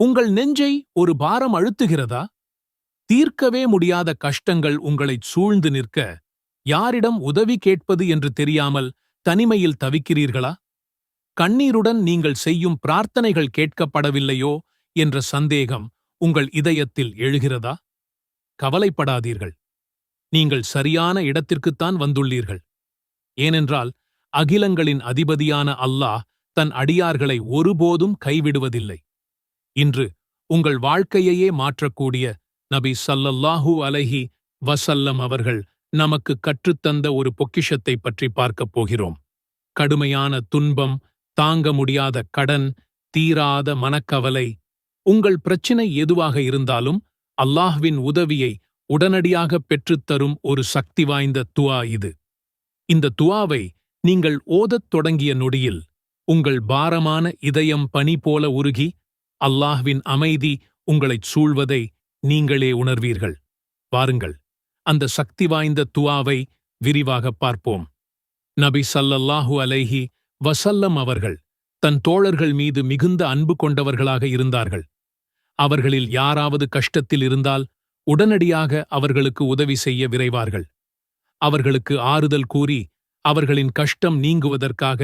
உங்கள் நெஞ்சை ஒரு பாரம் அழுத்துகிறதா? தீர்க்கவே முடியாத கஷ்டங்கள் உங்களைச் சூழ்ந்து நிற்க யாரிடம் உதவி கேட்பது என்று தெரியாமல் தனிமையில் தவிக்கிறீர்களா? கண்ணீருடன் நீங்கள் செய்யும் பிரார்த்தனைகள் கேட்கப்படவில்லையோ என்ற சந்தேகம் உங்கள் இதயத்தில் எழுகிறதா? கவலைப்படாதீர்கள். நீங்கள் சரியான இடத்திற்குத்தான் வந்துள்ளீர்கள். ஏனென்றால் அகிலங்களின் அதிபதியான அல்லாஹ் தன் அடியார்களை ஒருபோதும் கைவிடுவதில்லை. இன்று உங்கள் வாழ்க்கையையே மாற்றக்கூடிய நபி சல்லல்லாஹு அலைஹி வசல்லம் அவர்கள் நமக்கு கற்றுத்தந்த ஒரு பொக்கிஷத்தை பற்றி பார்க்கப் போகிறோம். கடுமையான துன்பம் தாங்க முடியாத கடன் தீராத மனக்கவலை உங்கள் பிரச்சினை எதுவாக இருந்தாலும் அல்லாஹ்வின் உதவியை உடனடியாக பெற்றுத்தரும் ஒரு சக்தி வாய்ந்த துவா இது. இந்த துவாவை நீங்கள் ஓதத் தொடங்கிய நொடியில் உங்கள் பாரமான இதயம் பனி போல உருகி அல்லாஹ்வின் அமைதி உங்களைச் சூழ்வதை நீங்களே உணர்வீர்கள். வாருங்கள் அந்த சக்தி வாய்ந்த துவாவை விரிவாகப் பார்ப்போம். நபி சல்லல்லாஹு அலைஹி வசல்லம் அவர்கள் தன் தோழர்கள் மீது மிகுந்த அன்பு கொண்டவர்களாக இருந்தார்கள். அவர்களில் யாராவது கஷ்டத்தில் இருந்தால் உடனடியாக அவர்களுக்கு உதவி செய்ய விரைவார்கள். அவர்களுக்கு ஆறுதல் கூறி அவர்களின் கஷ்டம் நீங்குவதற்காக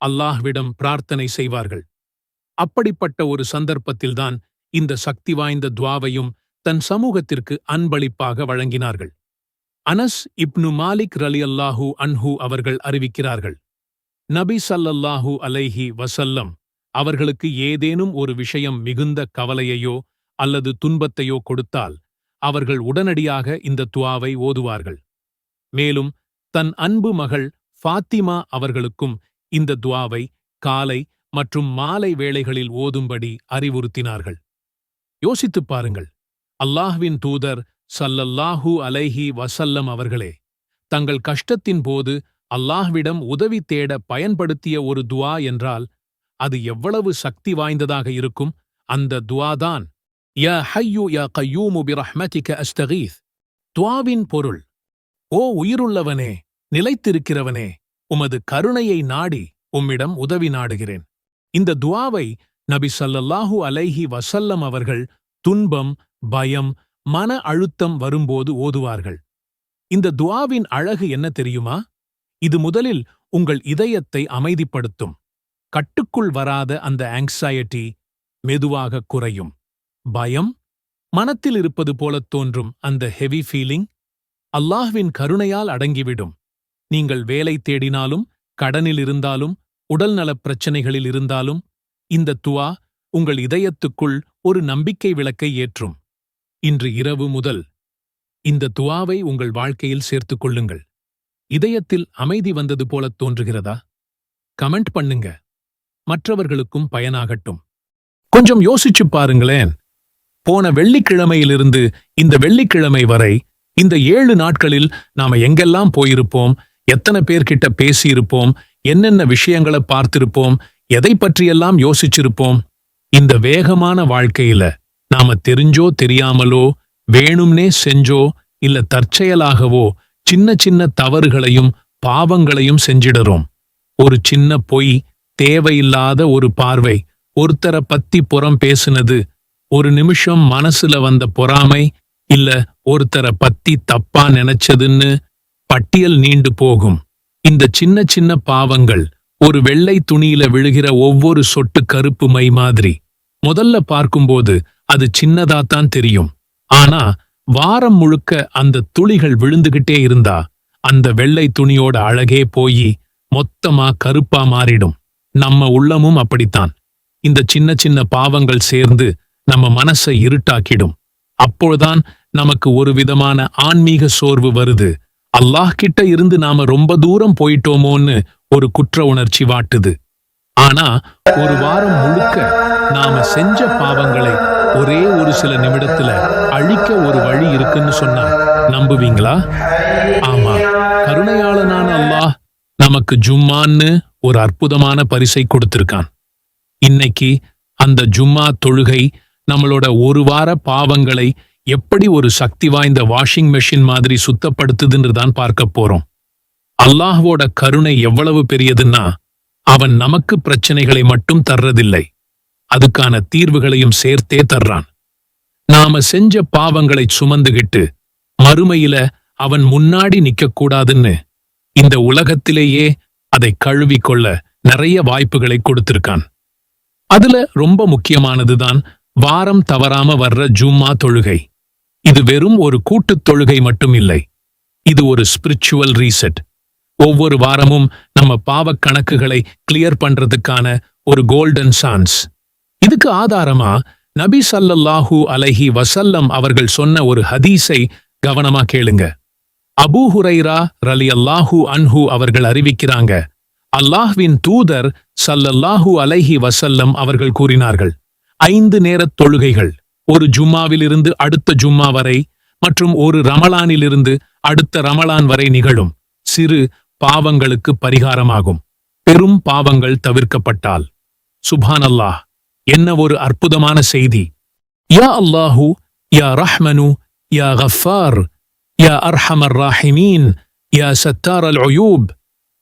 அல்லாஹ்விடம் பிரார்த்தனை செய்வார்கள். அப்படிப்பட்ட ஒரு சந்தர்ப்பத்தில்தான் இந்த சக்தி வாய்ந்த துவாவையும் தன் சமூகத்திற்கு அன்பளிப்பாக வழங்கினார்கள். அனஸ் இப்னு மாலிக் ரலி அல்லாஹூ அன்ஹு அவர்கள் அறிவிக்கிறார்கள் நபி சல்லல்லாஹூ அலைஹி வசல்லம் அவர்களுக்கு ஏதேனும் ஒரு விஷயம் மிகுந்த கவலையையோ அல்லது துன்பத்தையோ கொடுத்தால் அவர்கள் உடனடியாக இந்த துவாவை ஓதுவார்கள். மேலும் தன் அன்பு மகள் ஃபாத்திமா அவர்களுக்கும் இந்த துவாவை காலை மற்றும் மாலை வேளைகளில் ஓதும்படி அறிவுறுத்தினார்கள். யோசித்துப் பாருங்கள். அல்லாஹ்வின் தூதர் சல்லல்லாஹு அலைஹி வசல்லம் அவர்களே தங்கள் கஷ்டத்தின் போது அல்லாஹ்விடம் உதவி தேட பயன்படுத்திய ஒரு துவா என்றால் அது எவ்வளவு சக்தி வாய்ந்ததாக இருக்கும்? அந்த துவாதான் யா ஹையு யா கையூமு பிரஹ்மதிக அஸ்தகீஸ் துவாவின் பொருள் ஓ உயிருள்ளவனே நிலைத்திருக்கிறவனே உமது கருணையை நாடி உம்மிடம் உதவி நாடுகிறேன். இந்த துவாவை நபி சல்லல்லாஹு அலைஹி வசல்லம் அவர்கள் துன்பம் பயம் மன அழுத்தம் வரும்போது ஓதுவார்கள். இந்த துவாவின் அழகு என்ன தெரியுமா? இது முதலில் உங்கள் இதயத்தை அமைதிப்படுத்தும். கட்டுக்குள் வராத அந்த ஆங்ஸைட்டி மெதுவாக குறையும். பயம் மனத்தில் இருப்பது போலத் தோன்றும் அந்த ஹெவி ஃபீலிங் அல்லாஹ்வின் கருணையால் அடங்கிவிடும். நீங்கள் வேலை தேடினாலும் கடனில் இருந்தாலும் உடல்நலப் பிரச்சனைகளில் இருந்தாலும் இந்த துவா உங்கள் இதயத்துக்குள் ஒரு நம்பிக்கை விளக்கை ஏற்றும். இன்று இரவு முதல் இந்த துவாவை உங்கள் வாழ்க்கையில் சேர்த்துக் கொள்ளுங்கள். இதயத்தில் அமைதி வந்தது போல தோன்றுகிறதா? கமெண்ட் பண்ணுங்க. மற்றவர்களுக்கும் பயனாகட்டும். கொஞ்சம் யோசிச்சு பாருங்களேன். போன வெள்ளிக்கிழமையிலிருந்து இந்த வெள்ளிக்கிழமை வரை இந்த ஏழு நாட்களில் நாம எங்கெல்லாம் போயிருப்போம்? எத்தனை பேர்கிட்ட பேசியிருப்போம்? என்னென்ன விஷயங்களை பார்த்திருப்போம் எதை பற்றியெல்லாம் யோசிச்சிருப்போம் இந்த வேகமான வாழ்க்கையில நாம தெரிஞ்சோ தெரியாமலோ வேணும்னே செஞ்சோ இல்ல தற்செயலாகவோ சின்ன சின்ன தவறுகளையும் பாவங்களையும் செஞ்சிடறோம். ஒரு சின்ன பொய் தேவையில்லாத ஒரு பார்வை ஒருத்தரை பத்தி புறம் பேசுனது ஒரு நிமிஷம் மனசுல வந்த பொறாமை இல்ல ஒருத்தரை பத்தி தப்பா நினைச்சதுன்னு பட்டியல் நீண்டு போகும். இந்த சின்ன சின்ன பாவங்கள் ஒரு வெள்ளை துணியில விழுகிற ஒவ்வொரு சொட்டு கருப்பு மை மாதிரி. முதல்ல பார்க்கும்போது அது சின்னதாத்தான் தெரியும். ஆனா வாரம் முழுக்க அந்த துளிகள் விழுந்துகிட்டே இருந்தா அந்த வெள்ளை துணியோட அழகே போய் மொத்தமா கருப்பா மாறிடும். நம்ம உள்ளமும் அப்படித்தான். இந்த சின்ன சின்ன பாவங்கள் சேர்ந்து நம்ம மனசை இருட்டாக்கிடும். அப்போதான் நமக்கு ஒரு விதமான ஆன்மீக சோர்வு வருது. அல்லாஹ் கிட்ட இருந்து நாம ரொம்ப தூரம் போயிட்டோமோன்னு ஒரு குற்ற உணர்ச்சி வாட்டுது. ஆனா ஒரு வாரம் முழுக்க நாம செஞ்ச பாவங்களை ஒரே ஒரு சில நிமிடத்துல அழிக்க ஒரு வழி இருக்குன்னு சொன்னா நம்புவீங்களா? ஆமா. கருணையாளனான அல்லாஹ் நமக்கு ஜும்மான்னு ஒரு அற்புதமான பரிசை கொடுத்திருக்கான். இன்னைக்கு அந்த ஜும்மா தொழுகை நம்மளோட ஒரு வார பாவங்களை எப்படி ஒரு சக்தி வாய்ந்த வாஷிங் மெஷின் மாதிரி சுத்தப்படுத்துதுன்னு தான் பார்க்க போறோம். அல்லாஹ்வோட கருணை எவ்வளவு பெரியதுன்னா அவன் நமக்கு பிரச்சனைகளை மட்டும் தர்றதில்லை. அதுக்கான தீர்வுகளையும் சேர்த்தே தர்றான். நாம செஞ்ச பாவங்களை சுமந்துகிட்டு மறுமையில அவன் முன்னாடி நிக்கக்கூடாதுன்னு இந்த உலகத்திலேயே அதை கழுவிக்கொள்ள நிறைய வாய்ப்புகளை கொடுத்திருக்கான். அதுல ரொம்ப முக்கியமானதுதான் வாரம் தவறாம வர்ற ஜும்மா தொழுகை. இது வெறும் ஒரு கூட்டுத் தொழுகை மட்டும் இல்லை. இது ஒரு ஸ்பிரிச்சுவல் ரீசெட் ஒவ்வொரு வாரமும் நம்ம பாவக் கணக்குகளை கிளியர் பண்றதுக்கான ஒரு கோல்டன் சான்ஸ் இதுக்கு ஆதாரமா நபி சல்லல்லாஹு அலஹி வசல்லம் அவர்கள் சொன்ன ஒரு ஹதீஸை கவனமா கேளுங்க. அபூ ஹுரைரா ரலியல்லாஹு அன்ஹு அவர்கள் அறிவிக்கிறாங்க. அல்லாஹ்வின் தூதர் சல்லல்லாஹு அலைஹி வசல்லம் அவர்கள் கூறினார்கள். ஐந்து நேரத் தொழுகைகள். ஒரு ஜும்மாவிலிருந்து அடுத்த ஜும்மா வரை மற்றும் ஒரு ரமலானிலிருந்து அடுத்த ரமலான் வரை நிகழும் சிறு பாவங்களுக்கு பரிகாரமாகும் பெரும் பாவங்கள் தவிர்க்கப்பட்டால் சுபானல்லாஹ் என்ன ஒரு அற்புதமான செய்தி யா அல்லாஹு யா ரஹ்மனு யா கஃபார் யா அர்ஹமர் ராஹிமீன் யா சத்தார் அல் உயூப்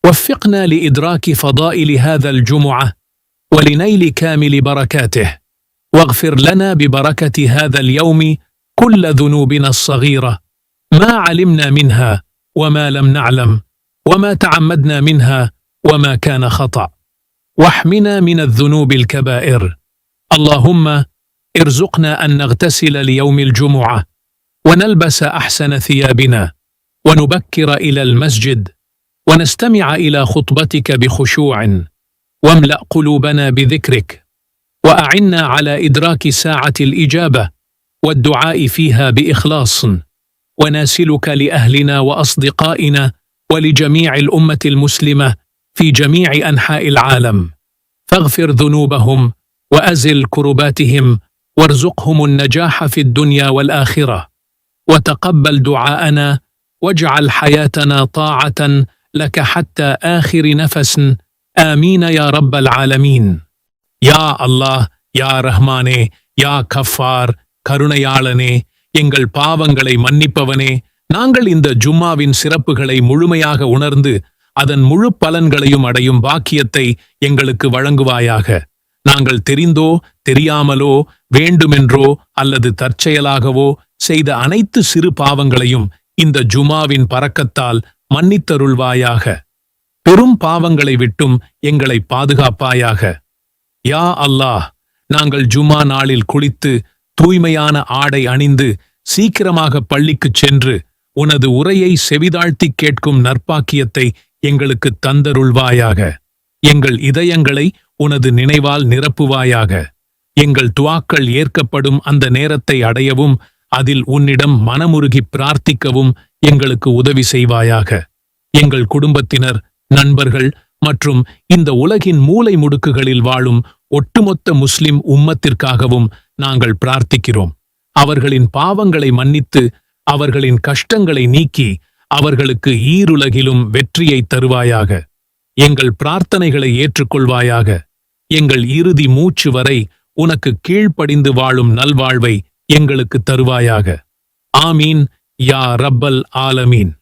وفقنا لإدراك فضائل هذا الجمعة ولنيل كامل بركاته واغفر لنا ببركة هذا اليوم كل ذنوبنا الصغيرة ما علمنا منها وما لم نعلم وما تعمدنا منها وما كان خطأ. واحمنا من الذنوب الكبائر. اللهم ارزقنا أن نغتسل ليوم الجمعة ونلبس أحسن ثيابنا ونبكر إلى المسجد ونستمع إلى خطبتك بخشوع. واملأ قلوبنا بذكرك. وأعنا على إدراك ساعة الإجابة والدعاء فيها بإخلاص. وناسلك لأهلنا وأصدقائنا ولجميع الأمة المسلمة في جميع أنحاء العالم. فاغفر ذنوبهم وأزل كرباتهم وارزقهم النجاح في الدنيا والآخرة. وتقبل دعاءنا واجعل حياتنا طاعة لك حتى آخر نفس. آمين يا رب العالمين. யா அல்லாஹ் யா ரஹ்மானே யா கஃபார் கருணையாளனே எங்கள் பாவங்களை மன்னிப்பவனே நாங்கள் இந்த ஜும்மாவின் சிறப்புகளை முழுமையாக உணர்ந்து அதன் முழு பலன்களையும் அடையும் பாக்கியத்தை எங்களுக்கு வழங்குவாயாக. நாங்கள் தெரிந்தோ தெரியாமலோ வேண்டுமென்றோ அல்லது தற்செயலாகவோ செய்த அனைத்து சிறு பாவங்களையும் இந்த ஜுமாவின் பறக்கத்தால் மன்னித்தருள்வாயாக. பெரும் பாவங்களை விட்டும் எங்களை பாதுகாப்பாயாக. யா அல்லாஹ் நாங்கள் ஜுமா நாளில் குளித்து தூய்மையான ஆடை அணிந்து சீக்கிரமாக பள்ளிக்குச் சென்று உனது உரையை செவிதாழ்த்தி கேட்கும் நற்பாக்கியத்தை எங்களுக்கு தந்தருள்வாயாக. எங்கள் இதயங்களை உனது நினைவால் நிரப்புவாயாக. எங்கள் துவாக்கள் ஏற்கப்படும் அந்த நேரத்தை அடையவும் அதில் உன்னிடம் மனமுருகி பிரார்த்திக்கவும் எங்களுக்கு உதவி செய்வாயாக. எங்கள் குடும்பத்தினர் நண்பர்கள் மற்றும் இந்த உலகின் மூலை முடுக்குகளில் வாழும் ஒட்டுமொத்த முஸ்லிம் உம்மத்திற்காகவும் நாங்கள் பிரார்த்திக்கிறோம். அவர்களின் பாவங்களை மன்னித்து அவர்களின் கஷ்டங்களை நீக்கி அவர்களுக்கு ஈருலகிலும் வெற்றியை தருவாயாக. எங்கள் பிரார்த்தனைகளை ஏற்றுக்கொள்வாயாக. எங்கள் இறுதி மூச்சு வரை உனக்கு கீழ்ப்படிந்து வாழும் நல்வாழ்வை எங்களுக்கு தருவாயாக. ஆமீன். யா ரப்பல் ஆலமீன்.